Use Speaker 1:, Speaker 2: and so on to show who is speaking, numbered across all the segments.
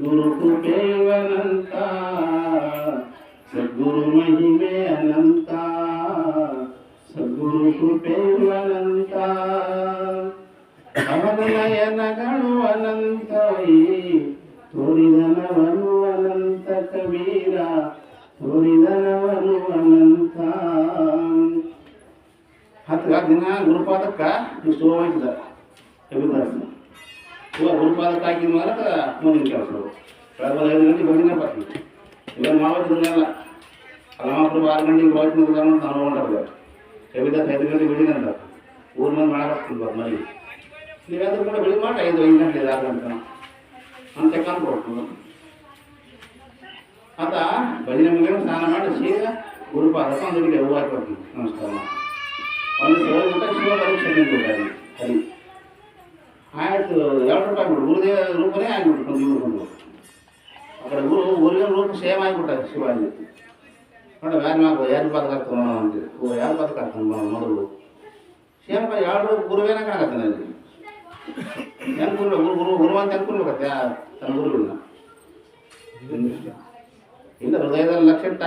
Speaker 1: ಸದ್ಗುರು ಕೃಪೆಯವನಂತ ಸದ್ಗುರು ಮಹಿಮೆ ಅನಂತ ಸದ್ಗುರು ಕೃಪೆಯವನಂತ ಅವನ ನಯನಗಳು ಅನಂತವೈ ತೋರಿದನವನು ಅನಂತ ಕಬೀರ ತೋರಿದನವನು ಅನಂತ ಹತ್ತು ದಿನ ಗುರುಪಾದಕ್ಕ ಇಷ್ಟು ಹೋಗಿದ್ದ ಕವಿದಾಸ ಇವಾಗ ಗುರುಪಾದಕ್ಕೆ ಹಾಕಿದ ಮೇಲೆ ಮುಂದಿನ ಕೆಲಸಗಳು ಐದು ಗಂಟೆ ಬಂದಿನ ಬರ್ತೀವಿ ಇವಾಗ ಮಾಡೋದಿಲ್ಲ ಅಲ್ಲಮಾಪುರ ಆರು ಗಂಟೆಗೆ ಹೋಗ್ತೀನಿ ಅಂತ ನಾವು ಕವಿದಾಸ ಐದು ಗಂಟೆ ಬಿಡಿನ ಅಂತ ಊರು ಮಂದಿ ಮಾಡಾಕ್ತೀನಿ ಬರ್ ಮನೆ ಕೂಡ ಬೆಳಿಗ್ಗೆ ಮಾಡಿ, ಐದು ಐದು ಗಂಟೆ ಆರು ಗಂಟೆ ಅಂತ ಕಾಣ್ಕೊಡ್ತು ಆತ ಭಜನೆ ಮುಗಿದ ಸ್ನಾನ ಮಾಡಿ ಸೀದಾ ಗುರುಪಾದಕ್ಕೆ ಒಂದು ಹುಡುಗಿ ಹೂವು ಹಾಕಿ ನಮಸ್ಕಾರ. ಒಂದು ಹೋಗ್ಬಿಟ್ಟ ಶಿವ ಪರೀಕ್ಷೆ ನಿಂತ್ಬಿಟ್ಟಾರೆ ಸರಿ ಆಯ್ತು, ಎರಡು ರೂಪಾಯಿ ಬಿಡು ಗುರುದೇವ ರೂಪನೇ ಆಗಿಬಿಟ್ಟು ಇವ್ರು ಬಂದು ಕಡೆ ಗುರು ಊರಿಗೆ ರೂಪ ಸೇಮ್ ಆಗಿಬಿಟ್ಟ ಶಿವಾಜಿ. ನೋಡ, ಯಾರು ಮಾಕು ಯಾರು ಬದುಕಾಗ್ತಾವ ನೋಡೋಣ ಅಂತ ಓ, ಯಾರು ಬದುಕಾಗ್ತಾನೆ ಮೊದಲು. ಸೇಮ್ ಎರಡು ಗುರುವೇನ ಕಾಣಕತ್ತೆ ನನಗೆ. ಹೆಂಗೆ ಗುರು ಗುರು ಗುರು ಗುರು ಅಂತ ಹೆಂಗೆ ತನ್ನ ಗುರುಗಳನ್ನ? ಇಲ್ಲ ಹೃದಯದಲ್ಲಿ ಲಕ್ಷ ಇಟ್ಟ,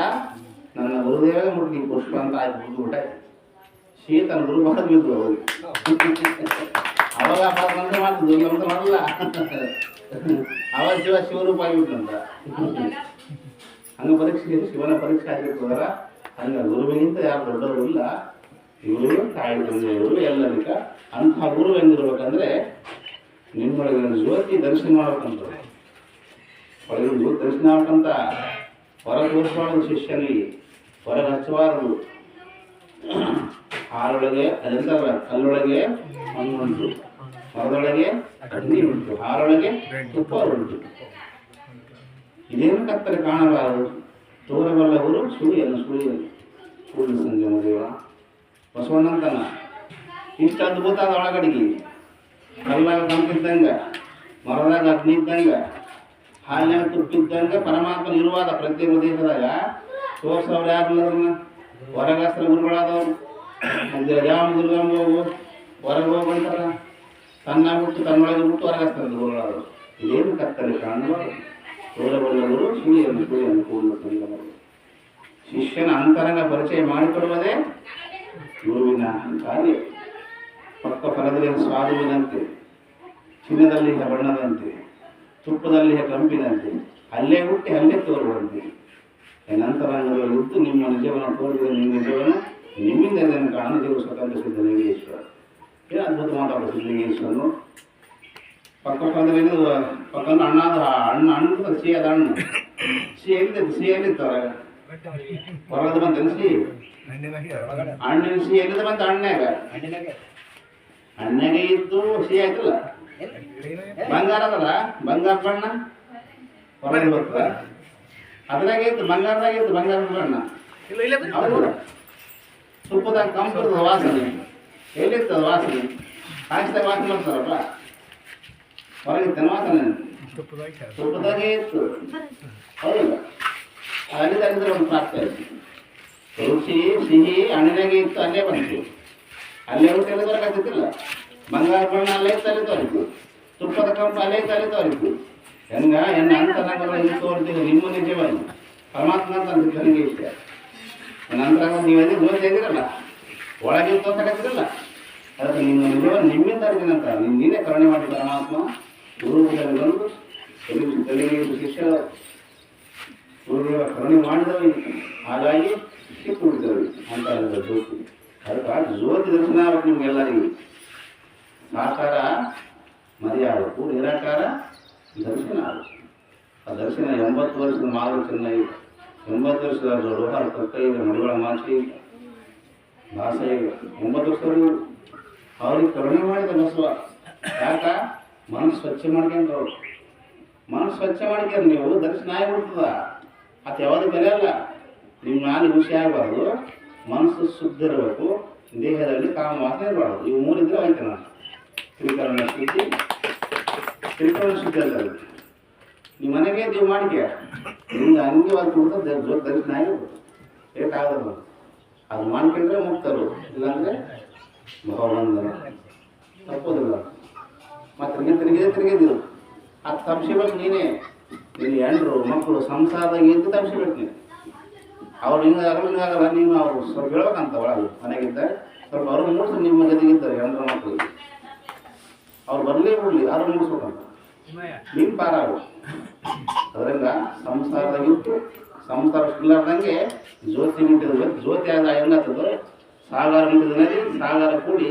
Speaker 1: ನನ್ನ ಗುರುದೇವೇ ಮುಟ್ಟಿ ಪುಷ್ಪ ಅಂತ ಆಯ್ತು ಬಿಟ್ಬಿಟ್ಟೆ ಶೀತನ ಗುರು ಮಾಡೋದು ಬಿದ್ದು ಹೋಗಿ ಅವಾಗ ಮಾಡ್ತಿದ್ದು ಈಗ ಅಂತ ಮಾಡಲ್ಲ. ಅವಾಗ ಶಿವ ಶಿವರೂಪ ಆಗಿಬಿಟ್ಟಂತ ಹಂಗ ಪರೀಕ್ಷೆ ಶಿವನ ಪರೀಕ್ಷೆ ಆಗಿರ್ತದಲ್ಲ, ಹಂಗ ಗುರುವಿಗಿಂತ ಯಾರು ದೊಡ್ಡವರು ಇಲ್ಲ. ಇವರು ತಾಯಿ ತಂದೆಯವರು ಎಲ್ಲರಿಕ ಅಂತಹ ಗುರು ಹೆಂಗಿರ್ಬೇಕಂದ್ರೆ ನಿಮ್ಮೊಳಗಿನ ಜ್ಯೋತಿ ದರ್ಶನ ಮಾಡ್ಬೇಕಂತ. ಒಳಗಿನ ಜ್ಯೋತಿ ದರ್ಶನ ಆಗ್ಬೇಕಂತ ಹೊರ ತೋರಿಸಬಾರ್ದು ಶಿಷ್ಯನಿಗೆ ಹೊರಗೆ ಹಚ್ಚಬಾರದು. ಹಾರೊಳಗೆ ಅದೆಂತಲ್ಲ ಕಲ್ಲೊಳಗೆ ಮಣ್ಣುಂಟು ಮರದೊಳಗೆ ಅಗ್ನಿ ಉಂಟು ಹಾರೊಳಗೆ ತುಪ್ಪ ಉಂಟು ಇದೇನು ಕತ್ತಲೆ ಕಾಣಬಾರದು. ತೋರಬಲ್ಲವರು ಸೂರ್ಯನ ಸೂರ್ಯನು ಸೂರ್ಯ ಸಂಜಮ ದೇವ ಬಸವಣ್ಣಂತನ. ಇಷ್ಟು ಅದ್ಭುತ ಅದ ಒಳಗಡಿಗೆ. ಕಲ್ಲಾಗ ಕಂಪಿದ್ದಂಗ ಮರದಾಗ ಅಗ್ನಿ ಇದ್ದಂಗ ಹಾಲಿನ ತುಟ್ಟಿದ್ದಂಗೆ ಪರಮಾತ್ಮ ಇರುವಾದ ಪ್ರತಿ ದೇಶದಾಗ ತೋರ್ಸವ್ರು ಯಾರು ಅದನ್ನ ಹೊರಗಾಸ್ತ್ರ ಗುರುಗಳಾದವ್ರು. ಯಾವ ಹೋಗು ಹೊರಗೆ ಹೋಗಂತಾರ ತನ್ನ ಬಿಟ್ಟು ತನ್ನೊಳಗೆ ಬಿಟ್ಟು ಹೊರಗಾಗ್ತದೆ ಗುರುಗಳಾದವ್ರು ಇದೇನು ಕತ್ತಲೆ ಕಾಣುವ ತೋರಬಲ್ಲವರು ಸುಳಿಯನ್ನು ಸುಳಿಯನ್ನು ತಂದವರು ಶಿಷ್ಯನ ಅಂತರಂಗ ಪರಿಚಯ ಮಾಡಿಕೊಡುವುದೇ ಗುರುವಿನ ಕಾರ್ಯ. ಪಕ್ಕ ಫಲದಲ್ಲಿ ಸ್ವಾದುವಿನಂತೆ ಚಿನ್ನದಲ್ಲಿ ಬಣ್ಣದಂತೆ ತುಪ್ಪದಲ್ಲಿ ಕಂಪಿನಂತೆ ಅಲ್ಲೇ ಹುಟ್ಟಿ ಅಲ್ಲೇ ತೋರುವಂತೆ. ನಂತರ ಇದ್ದು ನಿಮ್ಮ ನಿಜವನ್ನು ತೋರಿದ ನಿಮ್ಮ ನಿಜವನ್ನು, ನಿಮ್ಮಿಂದ ಇದನ್ನು ಕಾಣಲು ದೇವರು ಸ್ವತಂತ್ರ ಸಿದ್ಧ ಏನು ಅದ್ಭುತ ಮಾತಾಡೋ ಸಿದ್ಧಲಿಂಗೇಶ್ವರನು ಪಕ್ಕ ಪಕ್ಕದಲ್ಲಿ ಏನಿದು ಪಕ್ಕದ ಅಣ್ಣದ ಅಣ್ಣ ಅಣ್ಣ ಸಿಹಿಯಾದ ಹಣ್ಣು ಸಿಹಿ ಎಲ್ಲಿದೆ ಸಿಹಿ ಎಲ್ಲಿರ್ತಾರೆ ಹೊರಗಡೆ ಬಂತ ಸಿಹಿ ಹಣ್ಣಿನ ಸಿಹಿ ಎಲ್ಲಿದೆ ಬಂತ ಹಣ್ಣಾಗ ಹಣ್ಣಾಗೆ ಇದ್ದು ಸಿಹಿ ಆಯ್ತಲ್ಲ? ಬಂಗಾರ ಅದಲ್ಲ ಬಂಗಾರ ಬಣ್ಣ? ಹೊರಗೆ ಬರ್ತದ? ಅದ್ರಾಗೆ ಇತ್ತು ಬಂಗಾರದಾಗ ಇತ್ತು ಬಂಗಾರದ ಬಣ್ಣ. ಹೌದು. ತುಪ್ಪದಾಗ ಕಂಪದ ವಾಸನೆ. ಎಲ್ಲಿರ್ತದ ವಾಸನೆ? ಕಾಯಿಸ್ದಾಗ ವಾಸನೆ ಮಾಡ್ತಾರಲ್ಲ ಹೊರಗಿತ್ತ ವಾಸನೆ ತುಪ್ಪದಾಗೆ ಇತ್ತು ಹೌದಲ್ಲ? ಅಲ್ಲಿ ತಗಿದ್ರೆ ಒಂದು ಪ್ರಾಪ್ತ ರುಚಿ ಸಿಹಿ ಹಣ್ಣಿನಾಗೆ ಇತ್ತು, ಅಲ್ಲೇ ಬಂತು. ಅಲ್ಲೇ ಊಟ ಬರಕತ್ತಿಲ್ಲ ಬಂಗಾರ ಬಣ್ಣ ಅಲ್ಲೇ ತಲೆ ತೋರಿತು ತುಪ್ಪದ ಕಂಪ ಅಲ್ಲೇ ತಲೆ ತೋರಿತು ಹೆಂಗ? ಎನ್ನ ಅಂತ ನಂಗೆ ತೋರ್ತೀವಿ ನಿಮ್ಮ ನಿಜವಾಗಿ. ಪರಮಾತ್ಮ ಅಂತ ಅಂತ ನನಗೆ ಇಷ್ಟ. ನಂತರ ನೀವಲ್ಲಿ ದೋಷ ಇದ್ದೀರಲ್ಲ ಒಳಗೆ ಅದಕ್ಕೆ ನಿಮ್ಮ ನಿಜವಾಗ ನಿಮ್ಮಿಂದ ನೀನು ನೀನೇ ಕರುಣೆ ಮಾಡಿ ಪರಮಾತ್ಮ ಗುರುಗಳು ಶಿಷ್ಯ ಗುರುಗಳ ಕರುಣೆ ಮಾಡಿದವ ಹಾಗಾಗಿ ಸಿಕ್ಕು ಬಿಡ್ತೇವೆ ಅಂತ ಜ್ಯೋತಿ. ಅದಕ್ಕೆ ಜ್ಯೋತಿ ದರ್ಶನ ಆಗ್ಬೇಕು ನಿಮ್ಗೆಲ್ಲರಿಗೂ. ಸಾಕಾರ ಮದುವೆ ಆಗಬೇಕು ನಿರಾಕಾರ, ದರ್ಶನ ಆಗಬೇಕು. ಆ ದರ್ಶನ ಎಂಬತ್ತು ವರ್ಷದ ಮಾರು ಚೆನ್ನೈ ಎಂಬತ್ತು ವರ್ಷದ ಲೋಹ ಕಕ್ಕೈಗೆ ಮಡಿಗಳ ಮಾಚಿ ಭಾಷೆ ಒಂಬತ್ತು ವರ್ಷದವರೆಗೂ ಅವ್ರಿಗೆ ಕರುಣೆ ಮಾಡಿದ ಬಸವ ಯಾಕ? ಮನಸ್ಸು ಸ್ವಚ್ಛ ಮಾಡ್ಕೊಂಡ್ರು ಮನಸ್ಸು ಸ್ವಚ್ಛ ಮಾಡ್ಕೊಂಡ್ರೆ ನೀವು, ದರ್ಶನ ಆಗಿಬಿಡ್ತದ ಅದು ಯಾವುದು ಬೆಲೆ ಅಲ್ಲ. ನಿಮ್ಮ ನಾನು ಖುಷಿ ಆಗಬಾರ್ದು. ಮನಸ್ಸು ಶುದ್ಧ ಇರಬೇಕು. ದೇಹದಲ್ಲಿ ಕಾಮ ಮಾತ್ರ ಇರಬಾರ್ದು. ಇವು ಮೂರಿದ್ರೆ ಆಯ್ತು ನಾನು ತ್ರಿಕರಣ ಶುದ್ಧಿ. ತ್ರಿಕರಣ ಶುದ್ಧಿ ಅಲ್ಲ ಅದು. ನಿಮ್ಮ ಮನೆಗೆ ನೀವು ಮಾಡಿಕೆ ನಿಮ್ಗೆ ಹಂಗೆ ಒಂದು ದರ್ಶನ ಆಗಿರ್ಬೋದು ಬೇಕಾಗಲ್ಲ ಅದು ಮಾಡ್ಕೊಂಡ್ರೆ ಮುಕ್ತರು. ಇಲ್ಲಾಂದ್ರೆ ಭಗವಂತನ ತಪ್ಪೋದಿಲ್ಲ ಮತ್ತೆ ತಿರುಗಿ ತಿರುಗಿದೆ ತಿರುಗಿದ್ರು ಅದು ತಪ್ಪಿಸ್ಬೇಕು ನೀನೇ. ನಿನ್ನ ಹೆಂಡ್ರು, ಮಕ್ಕಳು ಸಂಸಾರದಾಗ ಇದ್ದು ತಪ್ಪಿಸ್ಬೇಕು ನೀನು. ಅವ್ರು ಹಿಂಗಾಗಲ್ಲ ಹಿಂಗಾಗಲ್ಲ ನೀನು ಅವ್ರು ಸ್ವಲ್ಪ ಹೇಳ್ಬೇಕಂತ ಒಳಗೆ ಮನೆಗಿದ್ದ ಸ್ವಲ್ಪ ಅವ್ರು ಮೂಡ್ಸು ನಿಮ್ಮ ಜೊತೆಗಿದ್ದಾರೆ ಹೆಂಡ್ರ ಮಕ್ಕಳು ಅವ್ರು ಬರಲೇ ಬಿಡಲಿ ಅವ್ರು ಮೂಡಿಸ್ಬೇಕಂತ ನೀನು ಪಾರಾಗು ಅದರಿಂದ ಸಂಸಾರದಾಗಿತ್ತು ಸಂಸಾರ ಇಲ್ಲಾರ್ದಂಗೆ ಜ್ಯೋತಿ ಮುಟ್ಟಿದ ಜ್ಯೋತಿ ಆದ ಹೆಂಗಾಗ್ತದೆ? ಸಾಗರ ಮುಟ್ಟಿದ ನದಿ ಸಾಗರ ಕೂಡಿ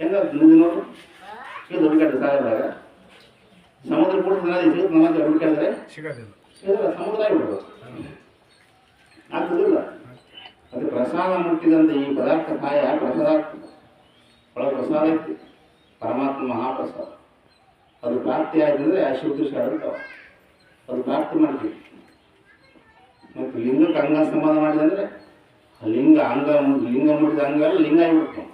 Speaker 1: ಹೆಂಗ ನದಿ ನೋಡು. ಇದು ಹುಡುಕಾಡ್ರಿ ಸಮುದ್ರ ಕೂಡ ನದಿ ಸಿಗುತ್ತೆ ನಮ್ಮ ಹುಡುಕಾಡಿದ್ರೆ
Speaker 2: ಸಿಗೋದಿಲ್ಲ.
Speaker 1: ಸಮುದ್ರ ಆಗಿಬಿಡೋದು ಆಗ್ತದಿಲ್ಲ ಅದು ಪ್ರಸಾದ ಮುಟ್ಟಿದಂತೆ ಈ ಪದಾರ್ಥ ಕಾಯ ಪ್ರಸಾದ ಆಗ್ತದೆ ಒಳ ಪ್ರಸಾದ ಐತಿ. ಪರಮಾತ್ಮ ಮಹಾಪ್ರಸಾದ. ಅದು ಪ್ರಾಪ್ತಿ ಆಯ್ತಂದ್ರೆ ಅಶುದ್ಧ ಇರ್ತಾವ ಅದು ಪ್ರಾಪ್ತಿ ಮಾಡ್ತೀವಿ. ಮತ್ತು ಲಿಂಗಕ್ಕೆ ಅಂಗ ಸಂಬಂಧ ಮಾಡಿದಂದ್ರೆ ಲಿಂಗ ಮು- ಲಿಂಗ ಮುಟ್ಟಿದ ಅಂಗ ಅಲ್ಲ ಲಿಂಗ ಆಗಿಬಿಡ್ತಾವ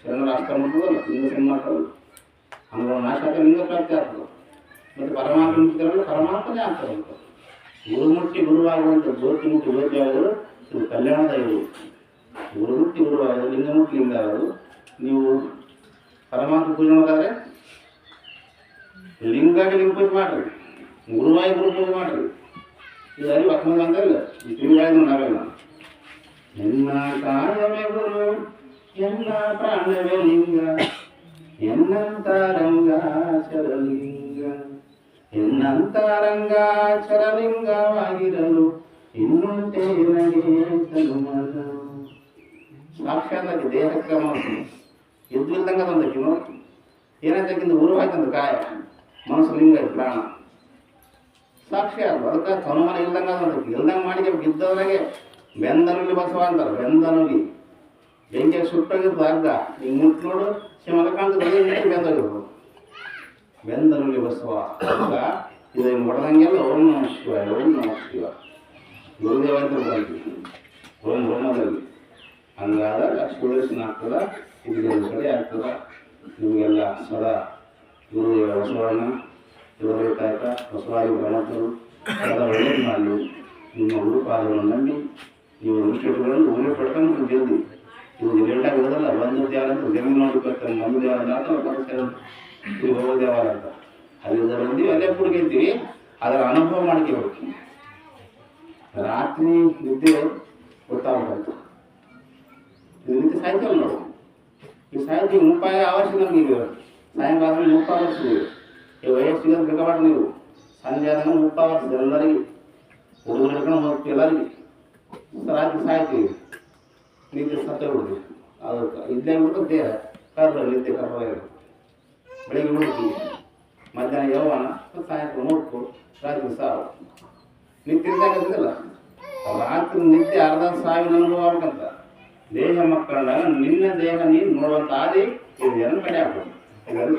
Speaker 1: ಶರಣ ಅಷ್ಟ ಮುಟ್ಟದಲ್ಲ ಲಿಂಗ ಸಂಬಂಧ ಮಾಡ್ತಾವಲ್ಲ ಅಂಗ ನಾಶ ಆದ್ರೆ ಲಿಂಗ ಪ್ರಾಪ್ತಿ ಆಗ್ತದೆ. ಮತ್ತು ಪರಮಾತ್ಮ ಮುಟ್ಟಿದ್ರಲ್ಲ ಪರಮಾತ್ಮನೇ ಆಗ್ತಾರಂತ ಗುರು ಮುಟ್ಟಿ ಗುರುವಾಗುವಂಥ ಜ್ಯೋತಿ ಮುಟ್ಟಿ ಜ್ಯೋತಿ ಆಗೋದು ಇದು ಕಲ್ಯಾಣದ ಇವರು ಗುರು ಮುಟ್ಟಿ ಗುರುವಾಗೋದು ಲಿಂಗ ಮುಟ್ಟಿ ಲಿಂಗ ನೀವು ಪರಮಾತ್ಮ ಪೂಜೆ ಮಾಡಿದ್ರೆ ಲಿಂಗಾಗಿ ಲಿಂಗ ಪೂಜೆ ಮಾಡ್ರಿ. ಗುರುವಾಗಿ ಗುರು ಪೂಜೆ ಮಾಡ್ರಿ. ಇದು ಅರಿವು ಅಕ್ಮದ ಅಂತಲ್ಲ ಈ ತಿರುಗಾಡಿದ್ರು ನಾವೆಲ್ಲ ಎನ್ನ ಕಾಯವೇ ಗುರು ಎನ್ನ ಪ್ರಾಣವೇ ಲಿಂಗ ಎನ್ನಂತರಂಗ ರಂಗಾಚರಲಿಂಗ ಎನ್ನಂತ ರಂಗಾಚರಲಿಂಗವಾಗಿರಲು ಇನ್ನುಂಟೆ ನನಗೆ ತನುಮನ ಸಾಕ್ಷಾತ್ ದೇಹಕ್ಕೆ ಎದ್ದು ಇಲ್ದಂಗ ತಂದಕ್ಕೆ ನೋಡಿ ಏನಾಯ್ತಕ್ಕಿಂತ ಉರುವಾಯ್ತಂದ ಕಾಯ, ಮನಸ್ಸು ಲಿಂಗ ಪ್ರಾಣ ಸಾಕ್ಷಿ ಅದು ಅದಕ್ಕೆ ತನುಮನ ಇಲ್ದಂಗ ಇಲ್ದಂಗ ಮಾಡಿ ಇದ್ದವರಾಗೆ ಬೆಂದನುಲಿ ಬಸವ ಅಂತಾರೆ ಬೆಂದನಲ್ಲಿ ಬೆಂಕಿ ಸುಟ್ಟಾಗಿರ್ತದೆ ಅರ್ಧ. ಹಿಂಗೆ ಮುಟ್ಟು ನೋಡು ಶಿವನ ಕಾಣ್ತದೆ ಬೆಂದೋಗಿರ್ಬೋದು ಬೆಂದನುಲಿ ಬಸವ, ಅರ್ಧ. ಇದು ಹೊಡೆದಂಗೆಲ್ಲ ಓಂ ನಮ ಶಿವ ಓಂ ನಮ ಶಿವ ಗುರುದೇವ ಅಂತ ಬರ್ತೀವಿ ಓಂ ಬ್ರಹ್ಮದಲ್ಲಿ. ಹಂಗಾದಾಗ ಸುದರ್ಶನ ಆಗ್ತದ ಇದು ಸರಿ ಆಗ್ತದ. ನಿಮಗೆಲ್ಲ ಸದಾ ಗುರುದೇವ ಬಸವಣ್ಣ ಇವರಬೇಕಾಯ್ತ ಬಸವಾಯಿ ಬ್ರಹ್ಮತರು ಸದಾ ಒಳ್ಳೆ ಮಾಡಲು ನಿಮ್ಮ ಗುರುಪಾದಗಳನ್ನು ನಂಬಿ ನೀವು ಇನ್ಸ್ಟಿಟ್ಯೂಟ್ಗಳನ್ನು ಉಮೇಶ ಪಡ್ಕೊಂಡು ಜಲ್ದಿ ಇವು ಲೇಟಾಗಿ ಇರೋದಲ್ಲ ಒಂದು ದೇವಾಲ ಅಂದ್ರೆ ಜಮೀನು ನೋಡ್ಬೇಕು ನಮ್ಮ ಇದು ಹೋಗೋ ದೇವಾಲ ಅಂತ. ಅಲ್ಲಿಂದ ಬಂದೀವಿ ಅಲ್ಲೇ ಕುಡ್ಕೊಂತೀವಿ, ಅದರ ಅನುಭವ ಮಾಡ್ಕೋಬೇಕು ರಾತ್ರಿ ನಿದ್ದೆ ಗೊತ್ತಾಗ್ಬೇಕು ಇದು ಸಾಯಂಕಾಲ ನೋಡು. ಈ ಸಾಯಂಕಾಲ ಮುಪ್ಪಾಯ ಅವಶ್ಯ ನಮ್ಗೆ ಈಗ. ಸಾಯಂಕಾಲ ಮುಪ್ಪ ಅವಶ್ಯ ನೀವು. ಈ ವಯಸ್ಸಿಗೆ ಬೇಕಾಬಾರ್ದು ನೀವು. ಸಂಜೆ ಆದಾಗ ಮುಪ್ಪ ಅವಶ್ಯ ಎಲ್ಲರಿಗೆ. ಹುಡುಗರು ಹೋಗ್ತೀವಿ ಎಲ್ಲರಿಗೆ. ರಾತ್ರಿ ಸಾಯ್ತೀವಿ ನಿದ್ದೆ ಸತ್ತ ಬಿಡ್ತೀವಿ ಅದು ಇದ್ದೇ ಬಿಟ್ಟು ದೇಹ. ಕರ್ರ ನಿದ್ದೆ ಕರ್ರ ಬೆಳಿಗ್ಗೆ ಹುಡುಕ್ತೀವಿ ಮಧ್ಯಾಹ್ನ ಯೌವನ ಸಾಯಂಕಾಲ ಮುಟ್ಟು ರಾತ್ರಿ ಸಾವು. ಇದ್ದಾಗ ರಾತ್ರಿ ನಿದ್ದೆ ಅರ್ಧ ಸಾವಿನ ಅನುಭವ ಆಗ್ಬೇಕಂತ ದೇಹ ಮಕ್ಕಳಾಗ ನಿನ್ನ ದೇಹ ನೀನು ನೋಡುವಂತ ಆದಿ ಇದು ಎರಡು ಕಡೆ ಆಗ್ಬೋದು. ಇದೆಲ್ಲ